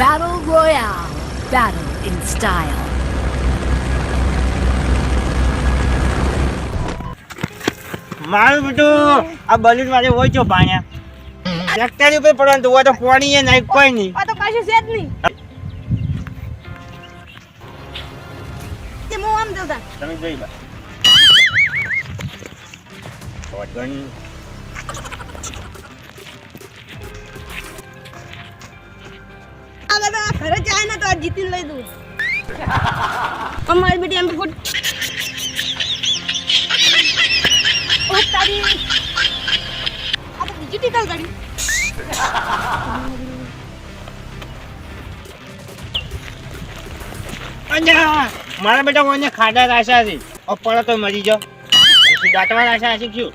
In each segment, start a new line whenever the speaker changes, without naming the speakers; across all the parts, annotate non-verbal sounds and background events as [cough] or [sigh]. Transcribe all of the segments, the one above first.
Battle Royale. Battle in style.
મારું બેટું આ બલૂન વાળે હોય છો પાણ્યા ટ્રેક્ટર ઉપર પડવાનું તો હોય તો પાણી એ નહીં કોઈ નહીં.
આ તો કશું છે જ નહીં. તે હું આમ જતા.
તમે જોઈ લો.
ઘરે જાય ને તો આ જીતીને લઈ દઉં. અમારી બેટી, એમ ફૂટ તારી
મારા બેટા કોઈને ખાધા રાશા છે અપડો તો મરી જાઓ પછી દાંતમાં રાશા હશે શું?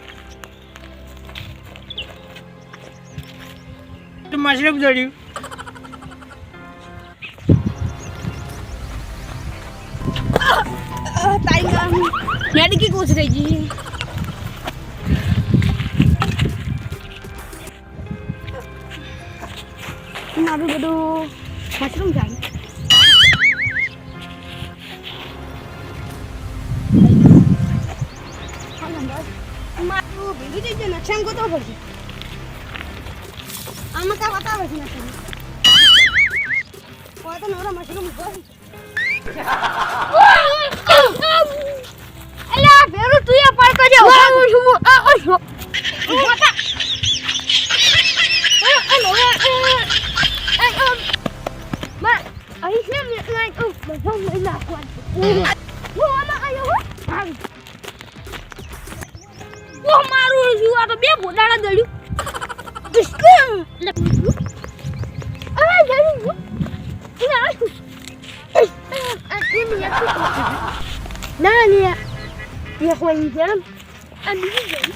તું મશરૂમ જોડ્યું
તારી ગામ મેડિકી કોચ રહી ગઈ મારું બધું મશરૂમ જાય મારું ભેગું થઈ જાય નકશામ ગોતવો પડશે આમાં કાં બતાવે છે નકશામ કોઈ મશરૂમ ઊભો અલ્યા ભેરું તું એ પડતો જે હું છું આ ઓ છો મારું આ તો બે બોડાડા દળ્યું દુશ્મન holen જરી ના ના Ich ya juan jam ani jam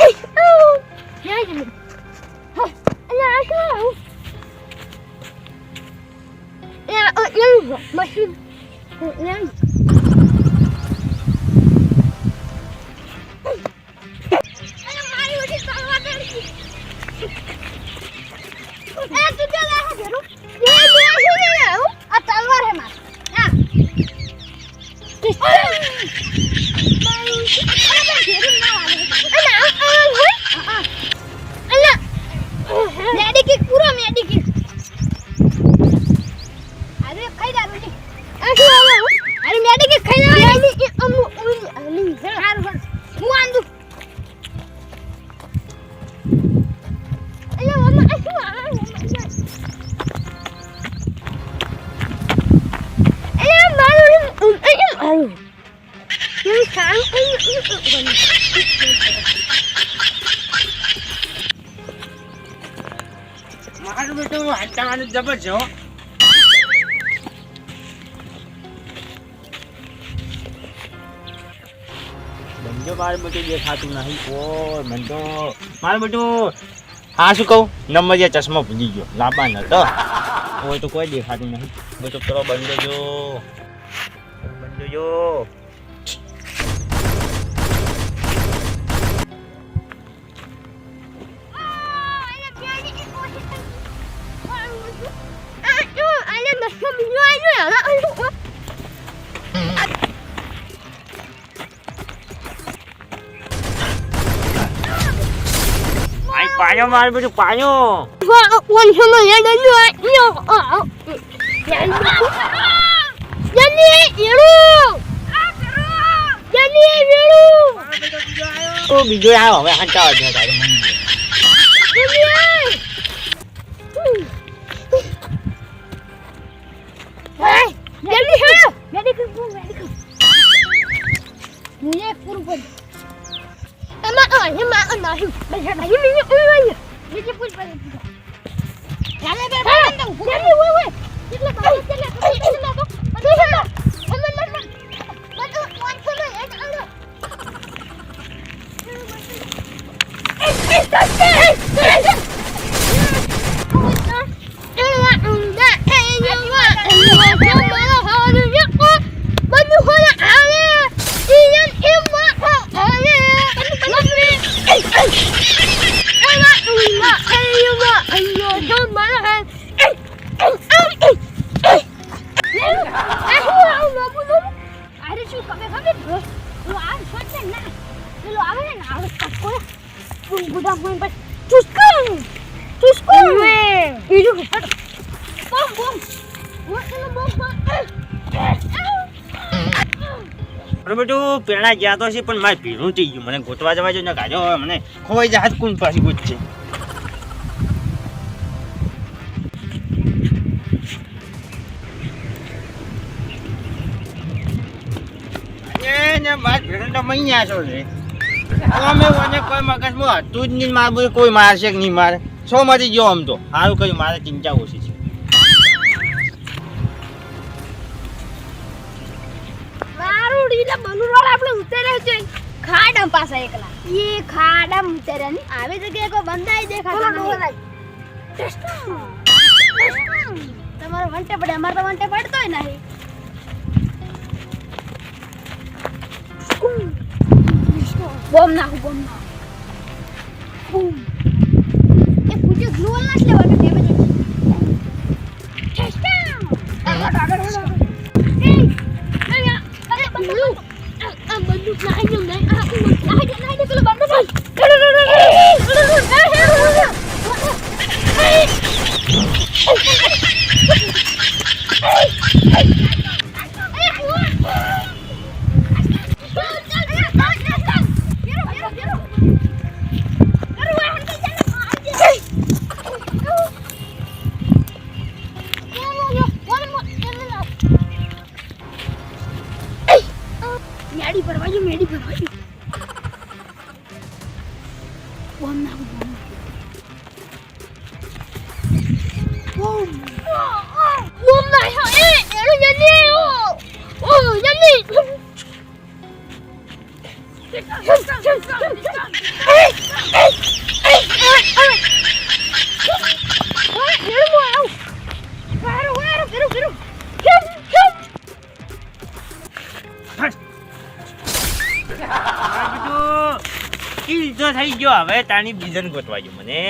Ich oh Ja, ya jam ala aku ya oh yang masih Und Ayo મારું
બેટું હટાવાનું જબર છે બંજો મારું દેખાતું નહીં. કોઈ મને તો મારું બેટું, હા, શું કહું? નંબર જે ચશ્મો ભૂલી ગયો. લાંબા તો હોય તો કોઈ દેખાતું નહીં. બેટો કરો બંજો જો. બંજો જો. આઈ પાયો મારું બેટું પાયો તો બીજો આવ હવે હટાવા દે તારે મને
Mulai kurban. Emang ah, emang ah, nah, macam mana ini ini ini ini pun pada juga. Jangan berapa tentang. Jadi, weh weh. Kita bawa kita kita kita tu. Kita. Emang emang. Batu wan sana ya ada. Eh, eh, eh, eh. પેલો
બેટું પેણા ગયા તો છે, પણ મારે ભીનું થઈ ગયું. મને ગોતવા જવા જો, ને ગાજો. હવે મને ખોવાઈ જાય હાથ કોણ પાછી ગોતશે? કોઈ બધું મારશે નહીં મારે? સો માંથી ગયો આમ તો. સારું કહ્યું મારે ચિંતા ઓછી છે.
રીલા બલુરોળ આપણે ઉતર્યા છે. ખાડમ પાસે એકલા. એ ખાડમ ઉતર્યા ની આવી જગ્યાએ કોઈ બંધાઈ દેખાતો નહીં. તમારો વંટે પડે. અમારે તો વંટે પડતોય નહીં. બોમ નાખું બોમ નાખું. બૂમ મેડી ભરવાજી મેડી ભરવાજો
કિલ તો થઈ ગયો. હવે તાની બીજન ગોતવા ગયો મને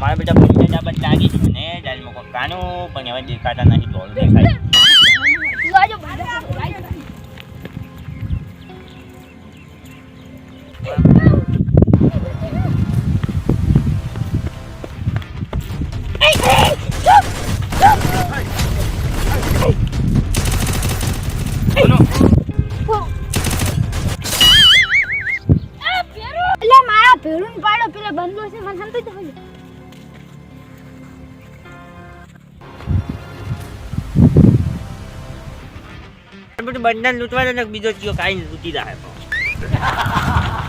મારા બેટા પૈસા ડાબા લાગી છે મને. ડાલમાં કોઈ કાનું પણ હવે દેખાતા નથી તો દેખાય.
મને સમજી જવું
બધું બંધન લૂંટવા ને બીજો ચિયો કાંઈ લૂંટી રાખે [laughs]